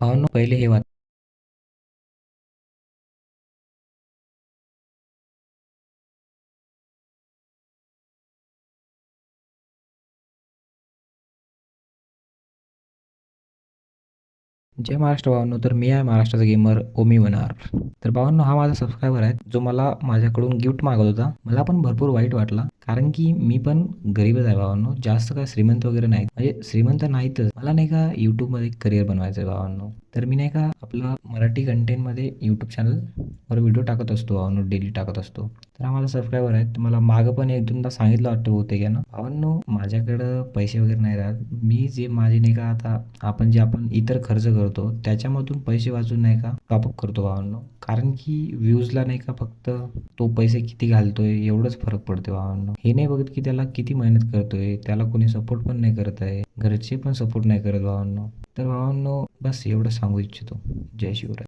भावांनो पहिले हे वाचा. जय महाराष्ट्र भावांनो तर मी आहे महाराष्ट्राचा गेमर ओमी वनार. तर भावांनो हा माझा सबस्क्रायबर आहे जो मला माझ्याकडून गिफ्ट मागत होता. मला पण भरपूर वाईट वाटला. कारण की मी पण गरीबच आहे भावांनो. जास्त काय श्रीमंत वगैरे नाही म्हणजे श्रीमंत नाहीतच. मला नाही का यूट्यूबमध्ये करिअर बनवायचं आहे भावांनो. तर मी नाही का आपला मराठी कंटेंटमध्ये यूट्यूब चॅनलवर व्हिडिओ टाकत असतो भावांनो. डेली टाकत असतो. तर आम्हाला सबस्क्रायबर आहे तर मला मागं पण एक दोनदा सांगितलं वाटतं होते की ना भावांनो माझ्याकडं पैसे वगैरे नाही राहत. मी जे माझे नाही का आता आपण जे आपण इतर खर्च करतो त्याच्यामधून पैसे वाचून नाही का टॉपअप करतो भावांनो. कारण की व्ह्यूजला नाही का फक्त तो पैसे किती घालतोय एवढंच फरक पडतो भावांनो. हे नाही बघत की त्याला किती मेहनत करतोय त्याला कोणी सपोर्ट पण नाही करत आहे घरचे पण सपोर्ट नाही करत भावांनो. तर भावांनो बस एवढं सांगू इच्छितो. जय शिवराय.